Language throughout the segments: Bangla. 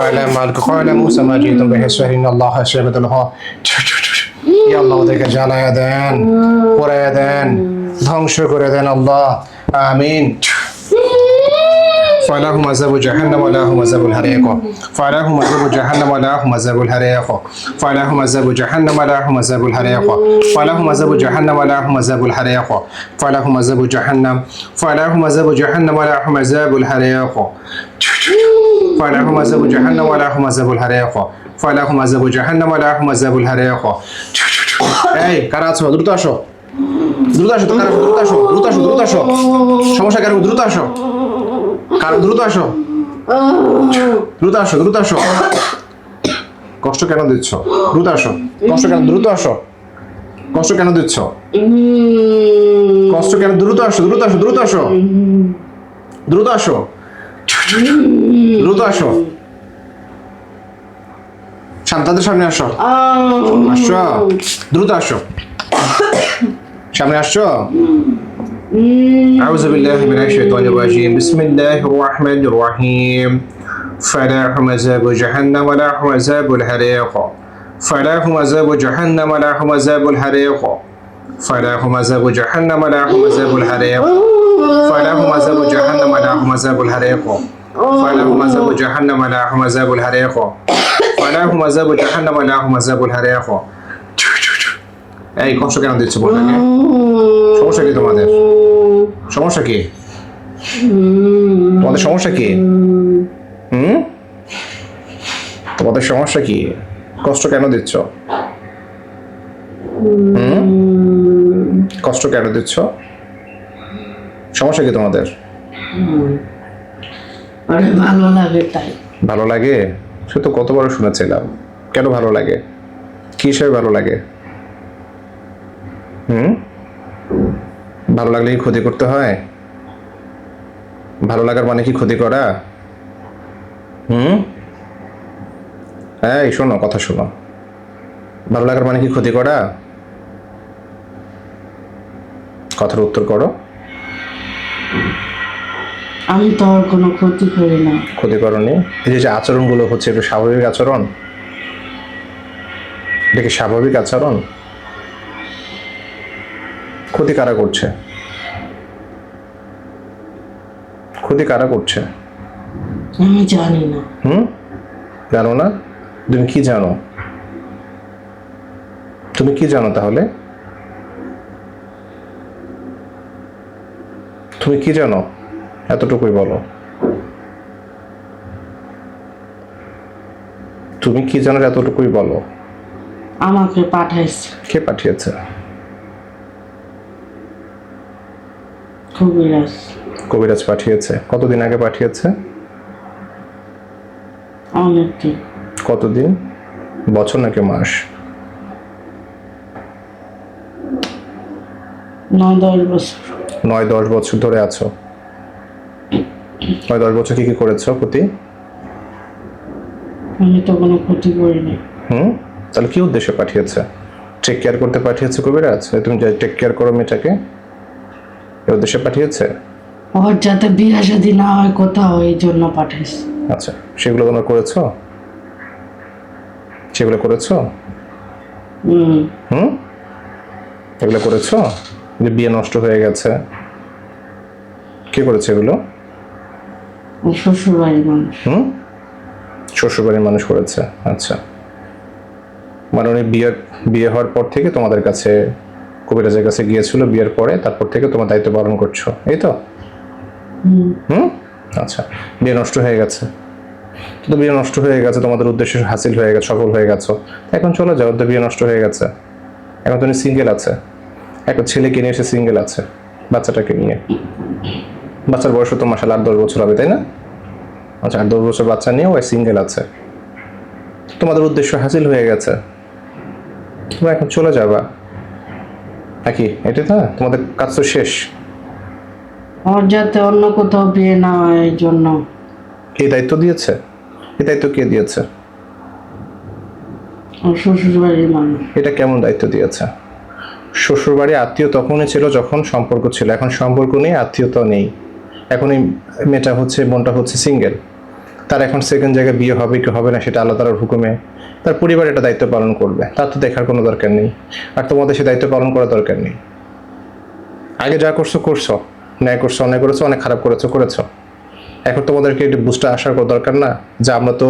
فعلى ما قال موسى ما جئتم به السحر ان الله شهد له ইয়া আল্লাহ ওদেরকে জ্বালায়া দেন পড়ায়া দেন ধ্বংস করে দেন আল্লাহ আমিন فلهم عذاب جهنم ولهم عذاب الحريق فلهم عذاب جهنم ولهم عذاب الحريق فلهم عذاب جهنم ولهم عذاب الحريق فلهم عذاب جهنم ولهم عذاب الحريق فلهم عذاب جهنم فلهم عذاب جهنم ولهم عذاب الحريق فلهم عذاب جهنم ولهم عذاب الحريق فلهم عذاب جهنم ولهم عذاب الحريق এই কারা আছো দ্রুত আসো দ্রুত আসো তো কারা আছো? দ্রুত আসো দ্রুত আসো দ্রুত আসো সমস্যা কারো দ্রুত আসো কারো দ্রুত আসো দ্রুত আসো দ্রুত আসো কষ্ট কেন দিচ্ছ দ্রুত আসো কষ্ট কেন দ্রুত আসো কষ্ট কেন দিচ্ছ কষ্ট কেন দ্রুত আসো দ্রুত আসো দ্রুত আসো দ্রুত আসো দ্রুত আসো শান্তাদের সামনে আসো আসো দ্রুত আসো সামনে আসছো أعوذ بالله من الشيطان الرجيم بسم الله الرحمن الرحيم فلا هم عذاب جهنم ولا هم عذاب الحريق فلا هم عذاب جهنم ولا هم عذاب الحريق فلا هم عذاب جهنم ولا هم عذاب الحريق فلا هم عذاب جهنم ولا هم عذاب الحريق فلا هم عذاب جهنم ولا هم عذاب الحريق فلا هم عذاب جهنم ولا هم عذاب الحريق এই কষ্ট কেন দিচ্ছ বোনটাকে সমস্যা কি তোমাদের সমস্যা কি তোমাদের সমস্যা কি হুম তোমাদের সমস্যা কি কষ্ট কেন দিচ্ছ হুম কষ্ট কেন দিচ্ছ সমস্যা কি তোমাদের অনেক ভালো লাগে তাই। ভালো লাগে? সে তো কতবার শুনেছিলাম। কেন ভালো লাগে? কি হিসাবে ভালো লাগে? হুম? ভালো লাগলে কি ক্ষতি করতে হয়? ভালো লাগার মানে কি ক্ষতি করা? হুম? এই, শোনো, কথা শোনো। ভালো লাগার মানে কি ক্ষতি করা? কথার উত্তর করো। আমি তো আর কোনো ক্ষতি করি না। ক্ষতি করনি? এই যে আচরণগুলো হচ্ছে একটু স্বাভাবিক আচরণ? এটা কি স্বাভাবিক আচরণ? ক্ষতি কারা করছে? ক্ষতি কারা করছে? আমি জানি না। হুম? জানো না? তুমি কি জানো? তুমি কি জানো তাহলে? তুমি কি জানো? এতটুকুই বলো। তুমি কি জানো এতটুকুই বলো? আমাকে পাঠাইছে। কে পাঠিয়েছে? কবিরাজ। কবিরাজ পাঠিয়েছে। কতদিন আগে পাঠিয়েছে? অনেকদিন। কতদিন? বছর নাকি মাস? নয় দশ বছর। নয় দশ বছর ধরে আছো। নয় দশ বছর কি কি করেছ ক্ষতি আমি তো কোনো ক্ষতি করিনি। হুম? তাহলে কি উদ্দেশ্যে পাঠিয়েছে? টেক কেয়ার করতে পাঠিয়েছে কবিরাজ? তুমি যে টেক কেয়ার করো মেয়েটাকে। এই উদ্দেশ্যে পাঠিয়েছে? ওর যাতে বিয়ে শাদি না হয় কোথাও এই জন্য পাঠাইছে আচ্ছা সেগুলো তোমরা করেছ? সেগুলো করেছ? হুম। হুম? এগুলো করেছ? যে বিয়ে নষ্ট হয়ে গেছে। কে করেছে এগুলো? শ্বশুর বাড়ির মানুষ। হুম? মানুষ করেছে আচ্ছা। মানে উনি বিয়ের বিয়ে হওয়ার পর থেকে তোমাদের কাছে কবিরাজের কাছে গিয়েছিল বিয়ের পরে তারপর থেকে তোমার দায়িত্ব পালন করছ এই তো? হুম। আচ্ছা বিয়ে নষ্ট হয়ে গেছে। তো বিয়ে নষ্ট হয়ে গেছে তোমাদের উদ্দেশ্য হাসিল হয়ে গেছে সফল হয়ে গেছো। এখন চলে যাও তো বিয়ে নষ্ট হয়ে গেছে। এখন তুমি সিঙ্গেল আছে। একটা ছেলেকে নিয়ে এসে সিঙ্গেল আছে বাচ্চাটাকে নিয়ে। বাচ্চার বয়স তো মাসাল আট দশ বছর হবে তাই না? আচ্ছা আট দশ বছর বাচ্চা নিয়ে ওই সিঙ্গেল আছে। তোমাদের উদ্দেশ্য হাসিল হয়ে গেছে। তোমরা এখন চলে যাবা। নাকি? এটা না? তোমাদের কাজ তো শেষ। ওর যাতে অন্য কোথাও বিয়ে না হয় এই জন্য। এই দায়িত্ব দিয়েছে? এই দায়িত্ব কে দিয়েছে? মানুষ। এটা কেমন দায়িত্ব দিয়েছে? শ্বশুরবাড়ি আত্মীয় তখনই ছিল যখন সম্পর্ক ছিল। এখন সম্পর্ক নেই আত্মীয়তা নেই। এখন এই মেয়েটা হচ্ছে, বোনটা হচ্ছে সিঙ্গেল তার এখন সেকেন্ড জায়গায় বিয়ে হবে কি হবে না সেটা তালার হুকুমে তার পরিবার এটা দায়িত্ব পালন করবে। তার তো দেখার কোনো দরকার নেই। আর তোমাদের সে দায়িত্ব পালন করার দরকার নেই। আগে যা করছ করছ। ন্যায় করছ, অন্যায় করেছ, অনেক খারাপ করেছ করেছ। এখন তোমাদেরকে একটু বুস্টে আসার কোনো দরকার না? যে আমরা তো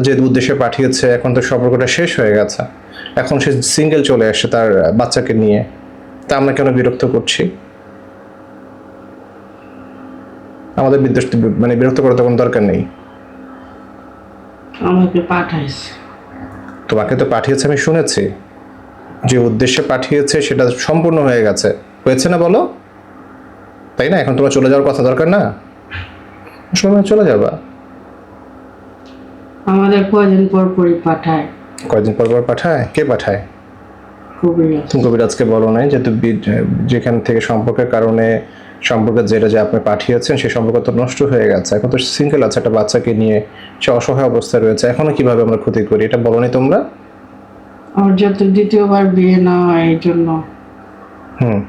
যে উদ্দেশ্যে পাঠিয়েছে, এখন তো সম্পর্কটা শেষ হয়ে গেছে। এখন সে সিঙ্গেল চলে আসছে তার বাচ্চাকে নিয়ে। তা আমরা কেন বিরক্ত করছি? আমাদের বিদ্বেষ মানে বিরক্ত করার তো কোনো দরকার নেই। আমাকে পাঠাইছে। তোমাকে তো পাঠিয়েছে আমি শুনেছি। যে উদ্দেশ্যে পাঠিয়েছে সেটা সম্পূর্ণ হয়ে গেছে। হয়েছে না বলো? তাই না? এখন তোমার চলে যাওয়ার কথা দরকার না? সময় চলে যাবা। আমাদের কয়দিন পর পরই পাঠায়। কয়দিন পর পর পাঠায়? কে পাঠায়? খুবই তুমি কবিরাজকে বলো নাই যে যেখান থেকে সম্পর্কের কারণে সম্পর্কের যেটা যে আপনি পাঠিয়েছেন সেই সম্পর্ক তো নষ্ট হয়ে গেছে। এখন তো সিঙ্গেল আছে একটা বাচ্চাকে নিয়ে সে অসহায় অবস্থায় রয়েছে। এখনও কীভাবে আমরা ক্ষতি করি এটা বলো নি তোমরা? ওর যাতে দ্বিতীয়বার বিয়ে না হয় এই জন্য হুম।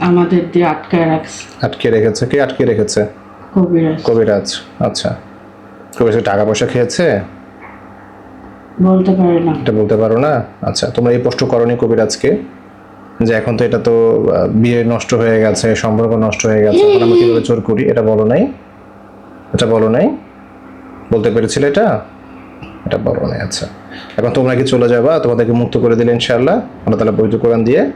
আমাদের দিয়ে আটকায় রাখছে। আটকে রেখেছে? কে আটকে রেখেছে? কবিরাজ। কবিরাজ আচ্ছা। কবিরাজ টাকা পয়সা খেয়েছে? বলতে পারে না। এটা বলতে পারো না? আচ্ছা তোমরা এই প্রশ্ন করনি কবিরাজকে? যে এখন তো এটা তো বিয়ে নষ্ট হয়ে গেছে সম্পর্ক নষ্ট হয়ে গেছে এখন আমরা কীভাবে জোর করি? এটা বলো নাই? এটা বলো নাই? বলতে পেরেছিলে এটা? এটা বলো নাই আচ্ছা। এখন তোমরা কি চলে যাবা? তোমাদেরকে মুক্ত করে দিলে ইনশাআল্লাহ। আল্লাহ তালা বৈধ কোরআন দিয়ে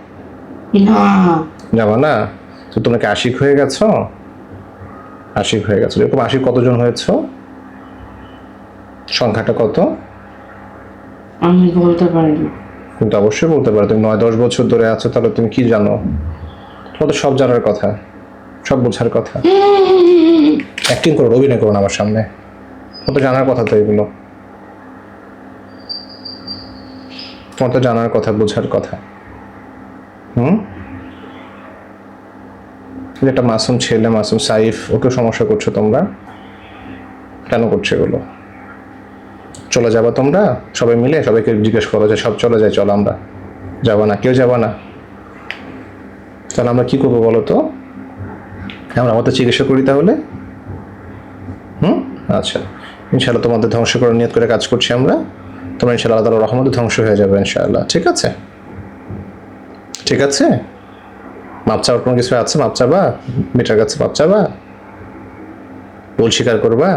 যাবা না? তো তোমরা কি আশিক হয়ে গেছো? আশিক হয়ে গেছো। এরকম আশিক কতজন হয়েছো? সংখ্যাটা কত? আমি বলতে পারি না কিন্তু অবশ্যই বলতে পারো, তুমি নয় দশ বছর ধরে আছো, তাহলে তুমি কি জানো? তোমার তো সব জানার কথা, সব বোঝার কথা। অ্যাক্টিং করো, অভিনয় করো না আমার সামনে। তোমার তো জানার কথা তো এগুলো। তোমার তো জানার কথা, বোঝার কথা। হুম? একটা মাসুম ছেলে, মাসুম সাইফ ওকে সমস্যা করছ তোমরা? কেন করছ এগুলো? চলে যাবা তোমরা? সবাই মিলে সবাইকে জিজ্ঞেস করো যে সব চলে যায়, চলো আমরা যাবা না, কেউ যাবা না। তাহলে আমরা কি করব বলো তো? আমরা আমাদের চিকিৎসা করি তাহলে? হুম? আচ্ছা। ইনশাআল্লাহ তোমাদের ধ্বংস করার নিয়ত করে কাজ করছি আমরা। তোমরা ইনশাআল্লাহ আল্লাহ তাআলার রহমতে ধ্বংস হয়ে যাবে ইনশাআল্লাহ। ঠিক আছে? ঠিক আছে? মাপ চাওয়ার কোনো কিছু আছে? মাপ চাবা? মেটার কাছে মাপ চাবা? ভুল স্বীকার করবা?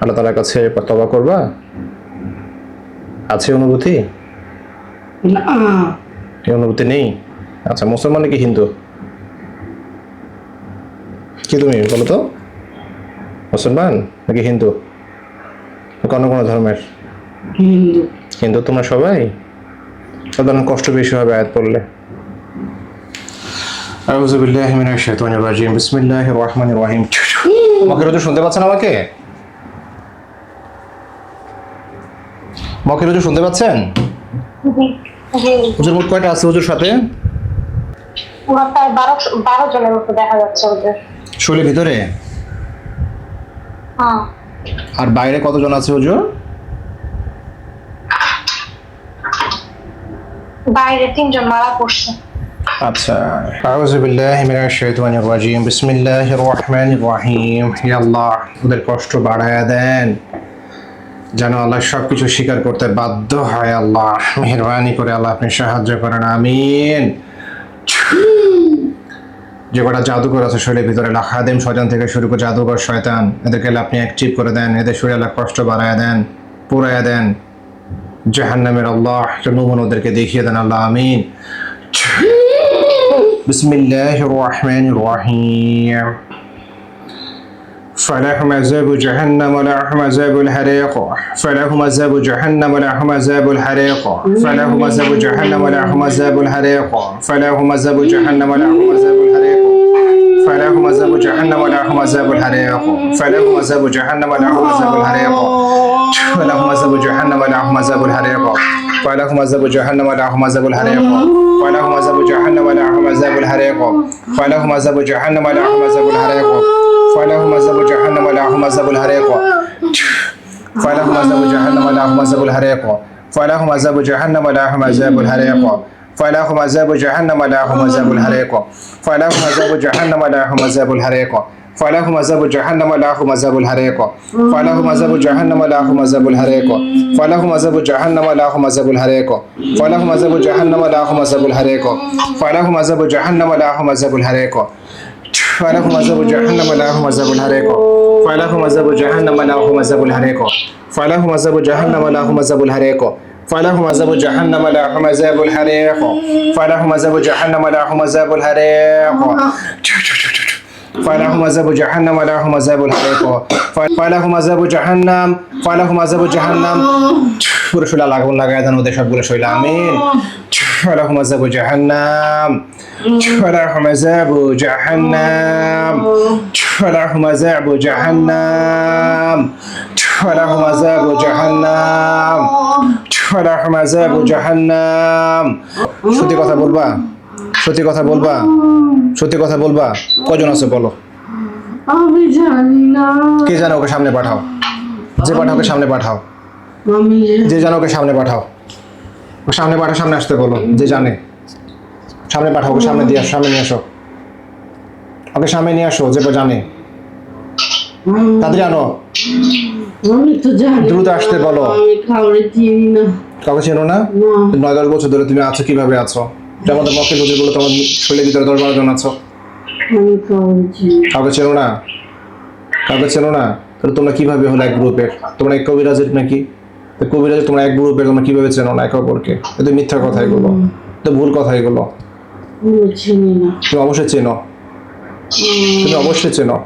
আল্লাহ তালার কাছে তবা করবা? আছে অনুভূতি? না। অনুভূতি নেই? আচ্ছা মুসলমান নাকি হিন্দু? কি তুমি বলো তো। মুসলমান নাকি হিন্দু? কোন কোন ধর্মের? হিন্দু। হিন্দু তোমরা সবাই? সাধারণ কষ্ট বেশি হবে আয়াত পড়লে। আউযু বিল্লাহি মিনাশ শাইতানির রাজিম। বিসমিল্লাহির রহমানির রহিম। হুজুর শুনতে পাচ্ছেন আমাকে? মকের হুজুর শুনতে পাচ্ছেন? হুজুর মোট কয়টা আছে হুজুর সাথে? ওরা প্রায় বারো বারো জনের মতো দেখা যাচ্ছে ওদের। শরীরের ভিতরে? হ্যাঁ। আর বাইরে কতজন আছে হুজুর? বাইরে তিনজন মারা পড়ছে। আচ্ছা। আউযু বিল্লাহি মিনাশ শাইতানির রাজিম। বিসমিল্লাহির রহমানির রহিম। হে আল্লাহ ওদের কষ্ট বাড়ায়া দেন। যেন আল্লাহ সব কিছু স্বীকার করতে বাধ্য হয় আল্লাহ। মেহরবানি করে আল্লাহ আপনি সাহায্য করেন, আমিন। যে কটা জাদুঘর আছে শরীরের ভিতরে লাখাদেম সজান থেকে শুরু করে জাদুঘর শয়তান, এদেরকে আপনি অ্যাক্টিভ করে দেন, এদের শরীরে আল্লাহ কষ্ট বাড়ায় দেন পুরায় দেন। জাহান্নামের আল্লাহ নমুন ওদেরকে দেখিয়ে দেন, আল্লাহ আমিন। বিসমিল্লাহ রহমান রহিম। فلهم عذاب جهنم ولهم عذاب الحريق. فلهم عذاب جهنم ولهم عذاب الحريق. فلهم عذاب جهنم ولهم عذاب الحريق. فلهم عذاب جهنم ولهم عذاب الحريق. فلهم عذاب جهنم ولهم عذاب الحريق. فلهم عذاب جهنم ولهم عذاب الحريق. ولهم عذاب جهنم ولهم عذاب الحريق. ولهم عذاب جهنم ولهم عذاب الحريق. ولهم عذاب جهنم ولهم عذاب الحريق. ولهم عذاب جهنم ولهم عذاب الحريق. ولهم عذاب جهنم ولهم عذاب الحريق. فلهم عذاب جهنم ولهم عذاب الحريق. فلهم عذاب جهنم ولهم عذاب الحريق. فلهم عذاب جهنم ولهم عذاب الحريق فلهم عذاب جهنم ولهم عذاب الحريق فلهم عذاب جهنم ولهم عذاب الحريق فلهم عذاب جهنم ولهم عذاب الحريق فلهم عذاب جهنم ولهم عذاب الحريق فلهم عذاب جهنم ولهم عذاب الحريق فلهم عذاب جهنم ولهم عذاب الحريق فلهم عذاب جهنم ولهم عذاب الحريق فلهم عذاب جهنم ولهم عذاب الحريق فلهم عذاب جهنم ولهم عذاب الحريق فلهم عذاب جهنم ولهم عذاب الحريق. فلهم عذاب جهنم ولهم عذاب الحريق. فلهم عذاب جهنم ولهم عذاب الحريق فلهم عذاب جهنم فلهم عذاب جهنم পুরো শৈলা লাগাবো লাগাই দেন ওদের সবগুলো শৈলা আমিন فلهم عذاب جهنم فلهم عذاب جهنم فلهم عذاب جهنم فلهم عذاب جهنم فلهم عذاب جهنم সত্যি কথা বলবা সত্যি কথা বলবা? সত্যি কথা বলবা? কজন আছে বলো? আমি জানি না। কে জানো ওকে সামনে পাঠাও? যে পাঠাও ওকে সামনে পাঠাও। যে জানো ওকে সামনে পাঠাও। ওকে সামনে পাঠাও সামনে আসতে বলো যে জানে। সামনে পাঠাও ওকে সামনে দিয়ে আসো সামনে নিয়ে আসো। ওকে সামনে নিয়ে আসো যে জানে। তাড়াতাড়ি আনো আমি তো জানি দ্রুত আসতে বলো। কাউকে চেনো না। নয় দশ বছর ধরে তুমি আছো কীভাবে আছো? তোমার মক্কেল হুজুর বলে তোমার শরীরের ভিতরে দশ বারো জন আছো। কাউকে চেনো না? কাউকে চেনো না? তাহলে তোমরা কীভাবে হলো এক গ্রুপের? তোমরা এক কবিরাজের নাকি? তো কবিরাজের তোমরা এক গ্রুপের তোমরা কীভাবে চেনো না একে অপরকে? এ তো মিথ্যা কথা এগুলো। তো ভুল কথা এগুলো। তুমি অবশ্যই চেনো। তুমি অবশ্যই চেনো।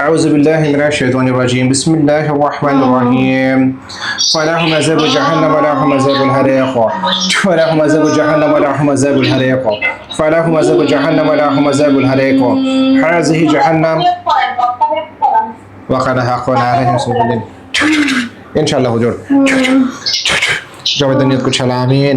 أعوذ بالله من الشيطان الرجيم. بسم الله الرحمن الرحيم. فلهم عذاب جهنم ولهم عذاب الحريق فلهم عذاب جهنم ولهم عذاب الحريق فلهم عذاب جهنم ولهم عذاب الحريق هذه جهنم. وقد حقنا عليهم سبلين إن شاء الله حضور. جواب الدنيا تقول شاء الله آمين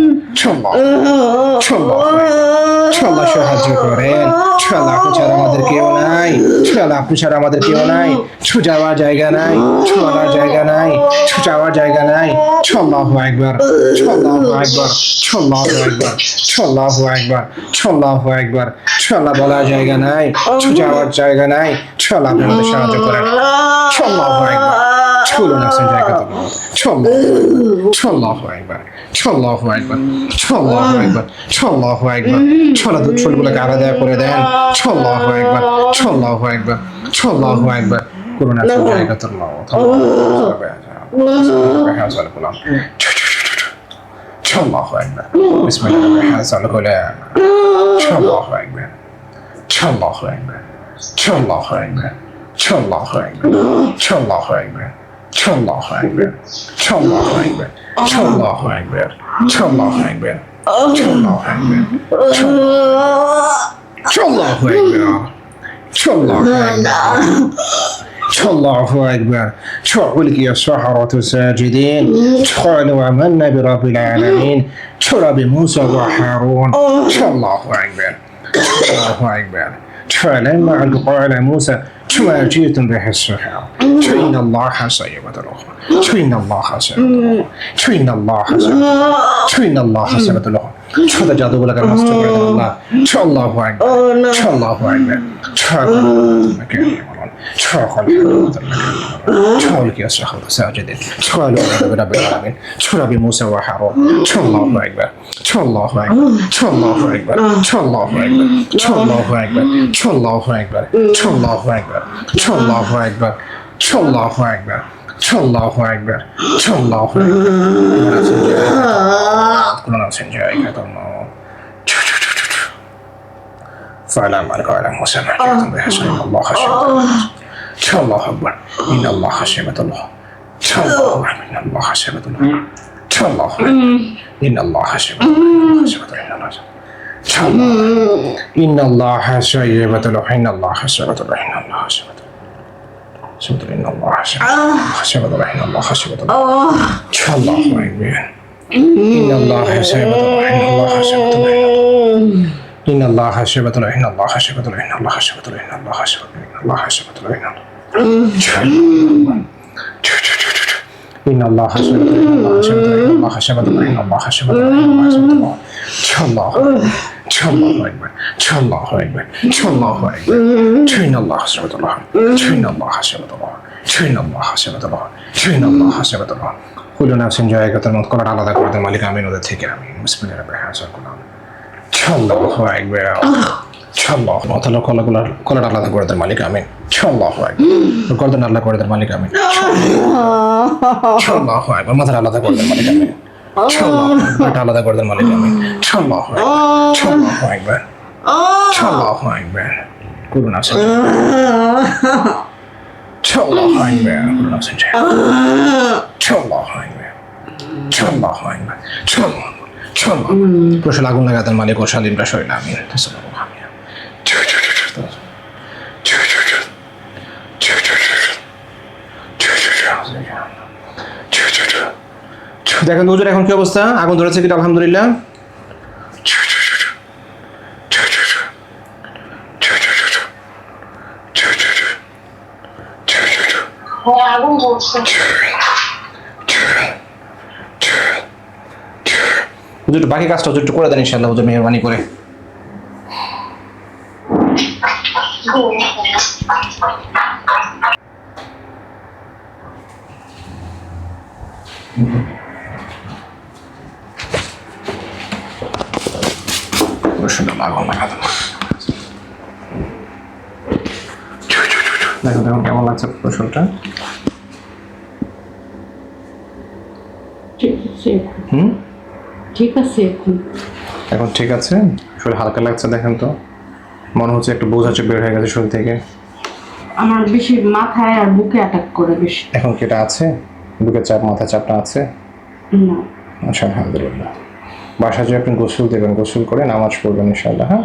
আকবার আল্লাহ সাহায্য করেন আল্লাহ আপনি ছাড়া আমাদের কেউ নাই। আল্লাহ আপনি ছাড়া আমাদের কেউ নাই। ছু যাওয়ার জায়গা নাই। ছোঁয়ার জায়গা নাই। ছু যাওয়ার জায়গা নাই। আল্লাহু একবার। আল্লাহু একবার। আল্লাহু একবার। আল্লাহু একবার। আল্লাহু একবার। আল্লাহ বলার জায়গা নাই। ছু যাওয়ার জায়গা নাই। আল্লাহ আপনি আমাদের সাহায্য করেন আল্লাহু একবার। ছোলো না সঞ্জয় কথা বলো ছোলো ছোল্লাহু আকবার ছোল্লাহু আকবার ছোল্লাহু আকবার ছোল্লাহু আকবার ছোলা দুধ ছোলগুলোকে আলাদা করে দেন ছোল্লাহু আকবার ছোল্লাহু আকবার ছোল্লাহু আকবার করুণা সঞ্জয় কথা বলো Allahu Ekber. Bismillahirrahmanirrahim. Allahu Ekber. Allahu Ekber. Allahu Ekber. Allahu Ekber. Allahu Ekber. الله أكبر الله أكبر الله أكبر الله أكبر الله أكبر الله أكبر الله أكبر تعولك يا الله ساجدين الله أكبر الله أكبر شوائجية بحسها شوين الله سيبدله شوين الله سيبدله شوين الله سيبدله شوين الله سيبدله ছোটা জাদু বলে কার মাস্টার করে আল্লাহ ছ আল্লাহু আকবার ছ আল্লাহু আকবার ছ আল্লাহু আকবার সকলকে আসরাহুল সাজিদিন সকল রব্বিল আলামিন সকল মুসা ওয়া হারুন আল্লাহু আকবার আল্লাহু আকবার আল্লাহু আকবার আল্লাহু আকবার আল্লাহু আকবার আল্লাহু আকবার আল্লাহু আকবার আল্লাহু আকবার আল্লাহু আকবার আল্লাহু আকবার আল্লাহু আকবার কোন আছেন জায়গা কোন فلا ملجا له سمع بحسن الله خشيمة الله الله أكبر إن الله خشيمة الله الله أكبر إن الله خشيمة الله الله أكبر إن الله خشيمة الله ان الله إن الله شيبة إن الله شيبة إن الله شيبة شيبة إن الله شيبة إن الله شيبة الله الله أكبر إن الله شيبة إن الله شيبة إن الله شبة إن الله شبة إن الله شبة إن الله شبة إن الله شبة إن الله إن الله شبة إن الله شبة إن الله شبة إن الله شبة إن الله شبة الله الله أكبر الله أكبر الله أكبر إن الله شبة الله إن الله شبة الله إن الله شبة الله إن الله شبة الله كلنا سنجاي كتر مذكرة على ذكر الملك آمين وذكر آمين بسم الله الرحمن الرحيم আল্লাহু। আকবার আল্লাহ মাথার কলাগুলো কলার আলাদা করে দেন মালিক আমিন। আল্লাহু আকবার গর্দন আলাদা করে দেন মালিক আমিন। আল্লাহু আকবার আলাদা করে দেন মালিক আমিন। আল্লাহ আলাদা করে দেন মালিক আমিন। আল্লাহু আকবার আল্লাহু আকবার আকবার করুন আসেন আল্লাহু আকবার করুন আসেন আল্লাহু আকবার আল্লাহু আকবার আল্লাহু প্রশাল আগুন লাগাতেন মালিক ও দেখেন হুজুর এখন কি অবস্থা আগুন ধরেছে কিনা আলহামদুলিল্লাহ হ্যাঁ আগুন জ্বলছে হুজুর বাকি কাজটা হুজুর একটু করে দেন ইনশাল্লাহ হুজুর মেহরবানি করে। দেখো দেখুন কেমন লাগছে আছে হুম? ঠিক আছে এখন। এখন ঠিক আছে? শরীর হালকা লাগছে দেখেন তো। মনে হচ্ছে একটু বোঝা চেপে বের হয়ে গেছে শরীর থেকে। আমার বেশি মাথায় আর বুকে অ্যাটাক করে বেশি। এখন কি এটা আছে? বুকে চাপ মাথা চাপটা আছে? না। আচ্ছা আলহামদুলিল্লাহ। বাসা যে আপনি গোসল দেবেন গোসল করে নামাজ পড়বেন ইনশাল্লাহ হ্যাঁ?